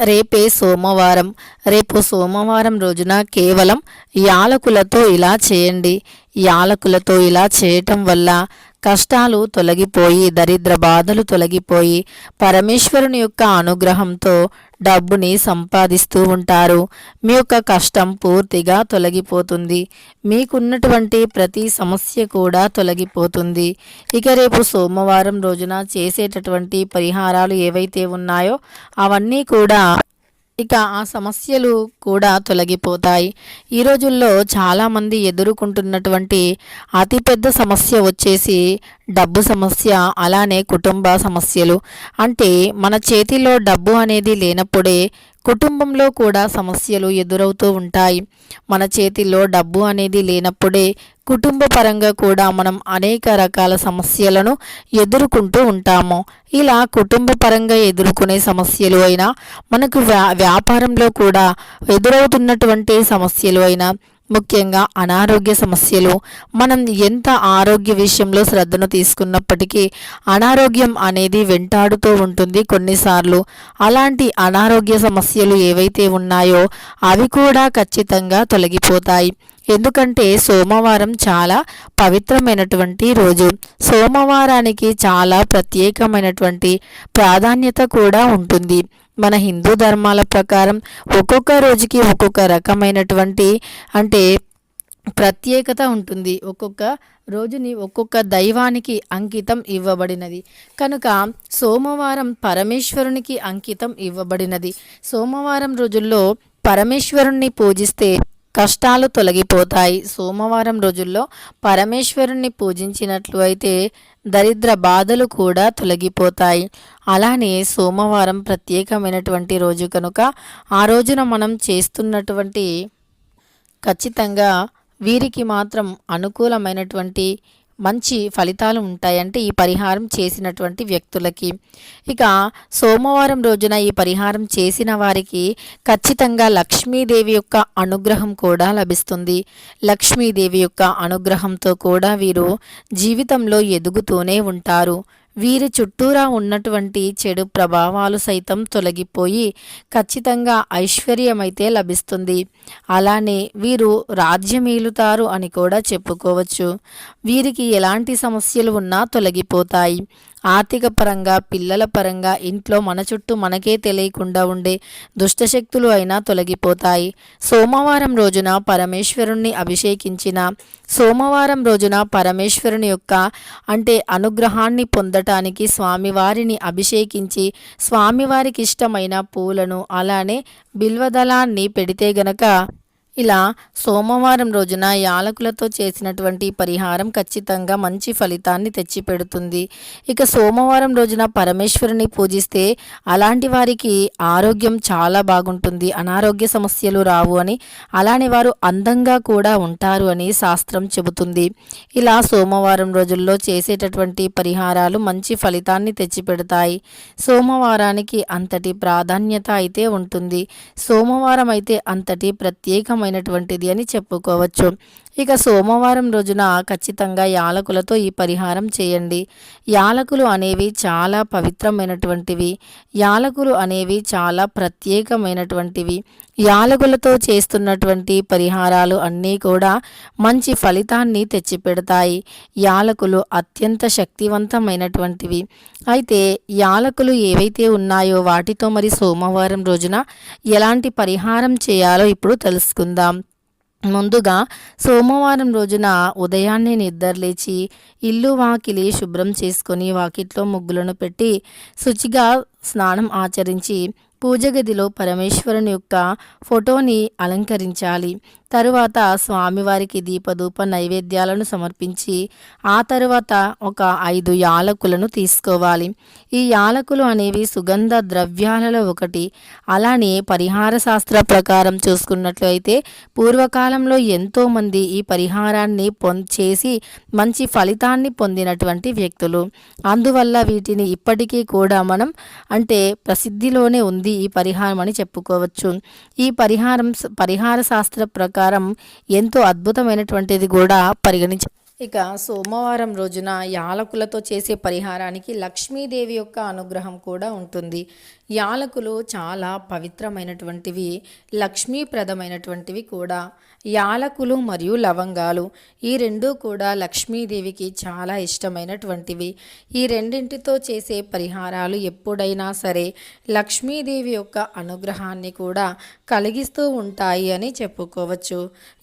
రేపే సోమవారం. రేపు సోమవారం రోజున కేవలం యాలకులతో ఇలా చేయండి. యాలకులతో ఇలా చేయటం వల్ల కష్టాలు తొలగిపోయి దరిద్ర బాధలు తొలగిపోయి పరమేశ్వరుని యొక్క అనుగ్రహంతో డబ్బుని సంపాదిస్తూ ఉంటారు. మీ యొక్క కష్టం పూర్తిగా తొలగిపోతుంది. మీకున్నటువంటి ప్రతి సమస్య కూడా తొలగిపోతుంది. ఇక రేపు సోమవారం రోజున చేసేటటువంటి పరిహారాలు ఏవైతే ఉన్నాయో అవన్నీ కూడా ఇక ఆ సమస్యలు కూడా తొలగిపోతాయి. ఈ రోజుల్లో చాలామంది ఎదుర్కొంటున్నటువంటి అతిపెద్ద సమస్య వచ్చేసి డబ్బు సమస్య అలానే కుటుంబ సమస్యలు. అంటే మన చేతిలో డబ్బు అనేది లేనప్పుడే కుటుంబంలో కూడా సమస్యలు ఎదురవుతూ ఉంటాయి. మన చేతిలో డబ్బు అనేది లేనప్పుడే కుటుంబ పరంగా కూడా మనం అనేక రకాల సమస్యలను ఎదుర్కొంటూ ఉంటాము. ఇలా కుటుంబ పరంగా ఎదుర్కొనే సమస్యలు అయినా మనకు వ్యా వ్యాపారంలో కూడా ఎదురవుతున్నటువంటి సమస్యలు అయినా ముఖ్యంగా అనారోగ్య సమస్యలు మనం ఎంత ఆరోగ్య విషయంలో శ్రద్ధను తీసుకున్నప్పటికీ అనారోగ్యం అనేది వెంటాడుతూ ఉంటుంది కొన్నిసార్లు. అలాంటి అనారోగ్య సమస్యలు ఏవైతే ఉన్నాయో అవి కూడా ఖచ్చితంగా తొలగిపోతాయి. ఎందుకంటే సోమవారం చాలా పవిత్రమైనటువంటి రోజు. సోమవారానికి చాలా ప్రత్యేకమైనటువంటి ప్రాధాన్యత కూడా ఉంటుంది. మన హిందూ ధర్మాల ప్రకారం ఒక్కొక్క రోజుకి ఒక్కొక్క రకమైనటువంటి అంటే ప్రత్యేకత ఉంటుంది. ఒక్కొక్క రోజుని ఒక్కొక్క దైవానికి అంకితం ఇవ్వబడినది. కనుక సోమవారం పరమేశ్వరునికి అంకితం ఇవ్వబడినది. సోమవారం రోజుల్లో పరమేశ్వరుణ్ణి పూజిస్తే కష్టాలు తొలగిపోతాయి. సోమవారం రోజుల్లో పరమేశ్వరుణ్ణి పూజించినట్లు అయితే దరిద్ర బాధలు కూడా తొలగిపోతాయి. అలానే సోమవారం ప్రత్యేకమైనటువంటి రోజు కనుక ఆ రోజున మనం చేస్తున్నటువంటి ఖచ్చితంగా వీరికి మాత్రం అనుకూలమైనటువంటి మంచి ఫలితాలు ఉంటాయంటే ఈ పరిహారం చేసినటువంటి వ్యక్తులకి. ఇక సోమవారం రోజున ఈ పరిహారం చేసిన వారికి ఖచ్చితంగా లక్ష్మీదేవి యొక్క అనుగ్రహం కూడా లభిస్తుంది. లక్ష్మీదేవి యొక్క అనుగ్రహంతో కూడా వీరు జీవితంలో ఎదుగుతూనే ఉంటారు. వీరి చుట్టూరా ఉన్నటువంటి చెడు ప్రభావాలు సైతం తొలగిపోయి ఖచ్చితంగా ఐశ్వర్యమైతే లభిస్తుంది. అలానే వీరు రాజ్యమేలుతారు అని కూడా చెప్పుకోవచ్చు. వీరికి ఎలాంటి సమస్యలు ఉన్నా తొలగిపోతాయి. ఆర్థిక పరంగా పిల్లల పరంగా ఇంట్లో మన చుట్టూ మనకే తెలియకుండా ఉండే దుష్టశక్తులు అయినా తొలగిపోతాయి. సోమవారం రోజున పరమేశ్వరుణ్ణి అభిషేకించిన సోమవారం రోజున పరమేశ్వరుని యొక్క అంటే అనుగ్రహాన్ని పొందటానికి స్వామివారిని అభిషేకించి స్వామివారికి ఇష్టమైన పూలను అలానే బిల్వదళాన్ని పెడితే గనక ఇలా సోమవారం రోజున యాలకులతో చేసినటువంటి పరిహారం ఖచ్చితంగా మంచి ఫలితాన్ని తెచ్చిపెడుతుంది. ఇక సోమవారం రోజున పరమేశ్వరుని పూజిస్తే అలాంటి వారికి ఆరోగ్యం చాలా బాగుంటుంది. అనారోగ్య సమస్యలు రావు అని అలానే వారు అందంగా కూడా ఉంటారు అని శాస్త్రం చెబుతుంది. ఇలా సోమవారం రోజుల్లో చేసేటటువంటి పరిహారాలు మంచి ఫలితాన్ని తెచ్చిపెడతాయి. సోమవారానికి అంతటి ప్రాధాన్యత అయితే ఉంటుంది. సోమవారం అయితే అంతటి ప్రత్యేకమైన ఉత్తమమైనటువంటిది అని చెప్పుకోవచ్చు. ఇక సోమవారం రోజున ఖచ్చితంగా యాలకులతో ఈ పరిహారం చేయండి. యాలకులు అనేవి చాలా పవిత్రమైనటువంటివి. యాలకులు అనేవి చాలా ప్రత్యేకమైనటువంటివి. యాలకులతో చేస్తున్నటువంటి పరిహారాలు అన్నీ కూడా మంచి ఫలితాన్ని తెచ్చిపెడతాయి. యాలకులు అత్యంత శక్తివంతమైనటువంటివి. అయితే యాలకులు ఏవైతే ఉన్నాయో వాటితో మరి సోమవారం రోజున ఎలాంటి పరిహారం చేయాలో ఇప్పుడు తెలుసుకుందాం. ముందుగా సోమవారం రోజున ఉదయాన్నే నిద్రలేచి ఇల్లు వాకిలి శుభ్రం చేసుకొని వాకిట్లో ముగ్గులను పెట్టి శుచిగా స్నానం ఆచరించి పూజ గదిలో పరమేశ్వరుని యొక్క ఫోటోని అలంకరించాలి. తరువాత స్వామివారికి దీపధూప నైవేద్యాలను సమర్పించి ఆ తరువాత ఒక ఐదు యాలకులను తీసుకోవాలి. ఈ యాలకులు అనేవి సుగంధ ద్రవ్యాలలో ఒకటి. అలానే పరిహార శాస్త్ర ప్రకారం చూసుకున్నట్లయితే పూర్వకాలంలో ఎంతోమంది ఈ పరిహారాన్ని పొం చేసి మంచి ఫలితాన్ని పొందినటువంటి వ్యక్తులు. అందువల్ల వీటిని ఇప్పటికీ కూడా మనం అంటే ప్రసిద్ధిలోనే ఉంది ఈ పరిహారం అని చెప్పుకోవచ్చు. ఈ పరిహారం పరిహార శాస్త్ర ప్రకారం ఎంతో అద్భుతమైనటువంటిది కూడా పరిగణించ ఇక సోమవారం రోజున యాలకులతో చేసే పరిహారానికి లక్ష్మీదేవి యొక్క అనుగ్రహం కూడా ఉంటుంది. యాలకులు చాలా పవిత్రమైనటువంటివి లక్ష్మీప్రదమైనటువంటివి కూడా. యాలకులు మరియు లవంగాలు ఈ రెండు కూడా లక్ష్మీదేవికి చాలా ఇష్టమైనటువంటివి. ఈ రెండింటితో చేసే పరిహారాలు ఎప్పుడైనా సరే లక్ష్మీదేవి యొక్క అనుగ్రహాన్ని కూడా కలిగిస్తూ ఉంటాయి అని చెప్పుకోవచ్చు.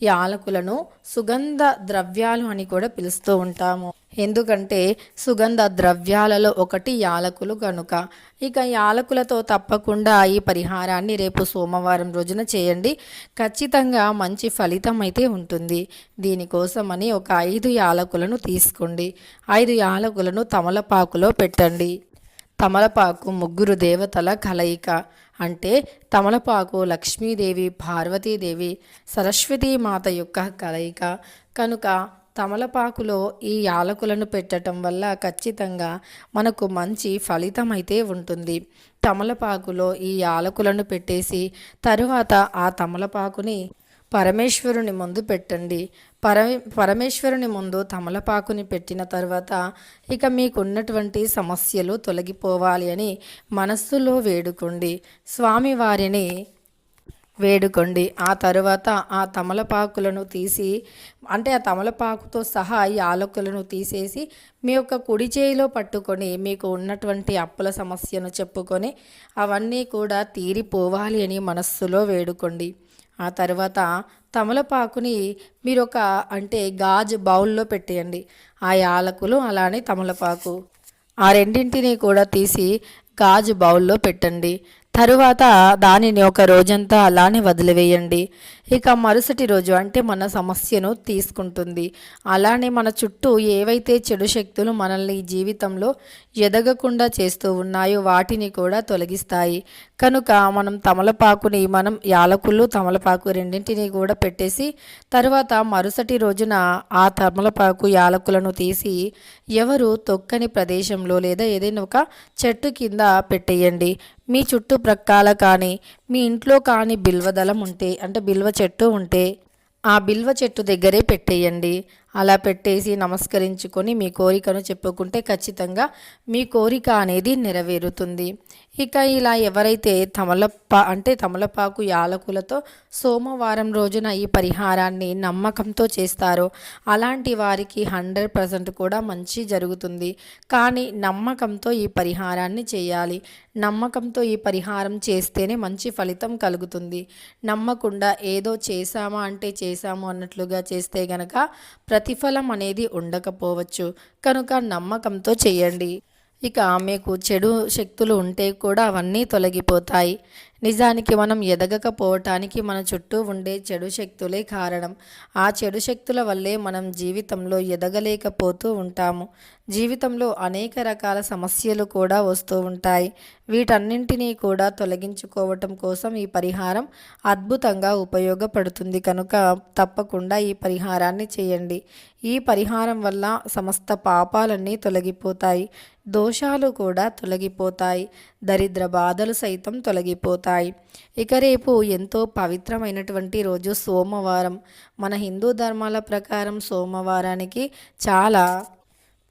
యాలకులను సుగంధ ద్రవ్యాలు అని కూడా పిలుస్తూ ఉంటాము. ఎందుకంటే సుగంధ ద్రవ్యాలలో ఒకటి యాలకులు కనుక ఇక యాలకులతో తప్పకుండా ఈ పరిహారాన్ని రేపు సోమవారం రోజున చేయండి. ఖచ్చితంగా మంచి ఫలితం అయితే ఉంటుంది. దీనికోసమని ఒక ఐదు యాలకులను తీసుకోండి. ఐదు యాలకులను తమలపాకులో పెట్టండి. తమలపాకు ముగ్గురు దేవతల కలయిక. అంటే తమలపాకు లక్ష్మీదేవి పార్వతీదేవి సరస్వతీమాత యొక్క కలయిక. కనుక తమలపాకులో ఈ యాలకులను పెట్టడం వల్ల ఖచ్చితంగా మనకు మంచి ఫలితం అయితే ఉంటుంది. తమలపాకులో ఈ యాలకులను పెట్టేసి తరువాత ఆ తమలపాకుని పరమేశ్వరుని ముందు పెట్టండి. పరమే పరమేశ్వరుని ముందు తమలపాకుని పెట్టిన తర్వాత ఇక మీకున్నటువంటి సమస్యలు తొలగిపోవాలి అని మనస్సులో వేడుకోండి. స్వామివారిని వేడుకోండి. ఆ తరువాత ఆ తమలపాకులను తీసి అంటే ఆ తమలపాకుతో సహా ఈ యాలకులను తీసేసి మీ యొక్క కుడి చేయిలో పట్టుకొని మీకు ఉన్నటువంటి అప్పుల సమస్యను చెప్పుకొని అవన్నీ కూడా తీరిపోవాలి అని మనస్సులో వేడుకోండి. ఆ తర్వాత తమలపాకుని మీరు ఒక అంటే గాజు బౌల్లో పెట్టేయండి. ఆ యాలకులు అలానే తమలపాకు. ఆ రెండింటిని కూడా తీసి గాజు బౌల్లో పెట్టండి. తరువాత దానిని ఒక రోజంతా అలానే వదిలివేయండి. ఇక మరుసటి రోజు అంటే మన సమస్యను తీసుకుంటుంది. అలానే మన చుట్టూ ఏవైతే చెడు శక్తులు మనల్ని జీవితంలో ఎదగకుండా చేస్తూ ఉన్నాయో వాటిని కూడా తొలగిస్తాయి. కనుక మనం తమలపాకుని మనం యాలకులు తమలపాకు రెండింటిని కూడా పెట్టేసి తర్వాత మరుసటి రోజున ఆ తమలపాకు యాలకులను తీసి ఎవరు తొక్కని ప్రదేశంలో లేదా ఏదైనా ఒక చెట్టు కింద పెట్టేయండి. మీ చుట్టుప్రక్కల కానీ మీ ఇంట్లో కానీ బిల్వదళం ఉంటే అంటే బిల్వ చెట్టు ఉంటే ఆ బిల్వ చెట్టు దగ్గరే పెట్టేయండి. అలా పెట్టేసి నమస్కరించుకొని మీ కోరికను చెప్పుకుంటే ఖచ్చితంగా మీ కోరిక అనేది నెరవేరుతుంది. ఇక ఇలా ఎవరైతే తమలపా అంటే తమలపాకు యాలకులతో సోమవారం రోజున ఈ పరిహారాన్ని నమ్మకంతో చేస్తారో అలాంటి వారికి హండ్రెడ్ పర్సెంట్ కూడా మంచి జరుగుతుంది. కానీ నమ్మకంతో ఈ పరిహారాన్ని చేయాలి. నమ్మకంతో ఈ పరిహారం చేస్తేనే మంచి ఫలితం కలుగుతుంది. నమ్మకుండా ఏదో చేశామా అంటే చేశాము అన్నట్లుగా చేస్తే గనక ప్రతిఫలం అనేది ఉండకపోవచ్చు. కనుక నమ్మకంతో చేయండి. ఇక మీకు చెడు శక్తులు ఉంటే కూడా అవన్నీ తొలగిపోతాయి. నిజానికి మనం ఎదగకపోవటానికి మన చుట్టూ ఉండే చెడు శక్తులే కారణం. ఆ చెడు శక్తుల వల్లే మనం జీవితంలో ఎదగలేకపోతూ ఉంటాము. జీవితంలో అనేక రకాల సమస్యలు కూడా వస్తూ ఉంటాయి. వీటన్నింటినీ కూడా తొలగించుకోవటం కోసం ఈ పరిహారం అద్భుతంగా ఉపయోగపడుతుంది. కనుక తప్పకుండా ఈ పరిహారాన్ని చేయండి. ఈ పరిహారం వల్ల సమస్త పాపాలన్నీ తొలగిపోతాయి. దోషాలు కూడా తొలగిపోతాయి. దరిద్ర బాధలు సైతం తొలగిపోతాయి. ఇక రేపు ఎంతో పవిత్రమైనటువంటి రోజు సోమవారం. మన హిందూ ధర్మాల ప్రకారం సోమవారానికి చాలా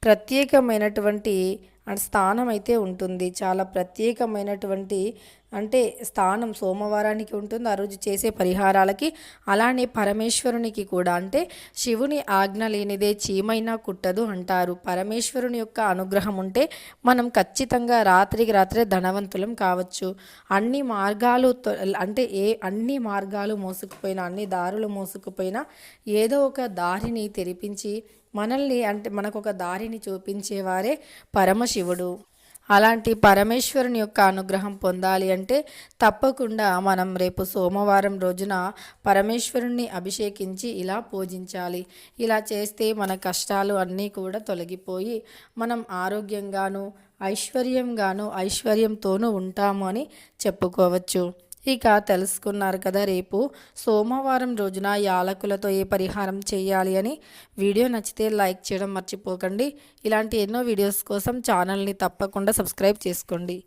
ప్రత్యేకమైనటువంటి స్థానం అయితే ఉంటుంది. చాలా ప్రత్యేకమైనటువంటి అంటే స్థానం సోమవారానికి ఉంటుంది ఆ రోజు చేసే పరిహారాలకి. అలానే పరమేశ్వరునికి కూడా. అంటే శివుని ఆజ్ఞ లేనిదే చీమైనా కుట్టదు అంటారు. పరమేశ్వరుని యొక్క అనుగ్రహం ఉంటే మనం ఖచ్చితంగా రాత్రికి రాత్రే ధనవంతులం కావచ్చు. అన్ని మార్గాలు అంటే ఏ అన్ని మార్గాలు మోసుకుపోయినా అన్ని దారులు మోసుకుపోయినా ఏదో ఒక దారిని తెరిపించి మనల్ని అంటే మనకు ఒక దారిని చూపించేవారే పరమశివుడు. అలాంటి పరమేశ్వరుని యొక్క అనుగ్రహం పొందాలి అంటే తప్పకుండా మనం రేపు సోమవారం రోజున పరమేశ్వరుణ్ణి అభిషేకించి ఇలా పూజించాలి. ఇలా చేస్తే మన కష్టాలు అన్నీ కూడా తొలగిపోయి మనం ఆరోగ్యంగాను ఐశ్వర్యంగాను ఐశ్వర్యంతోనూ ఉంటాము అని చెప్పుకోవచ్చు. ఇక తెలుసుకున్నారు కదా రేపు సోమవారం రోజున యాలకులతో ఏ పరిహారం చేయాలి అని. వీడియో నచ్చితే లైక్ చేయడం మర్చిపోకండి. ఇలాంటి ఎన్నో వీడియోస్ కోసం ఛానల్ని తప్పకుండా సబ్స్క్రైబ్ చేసుకోండి.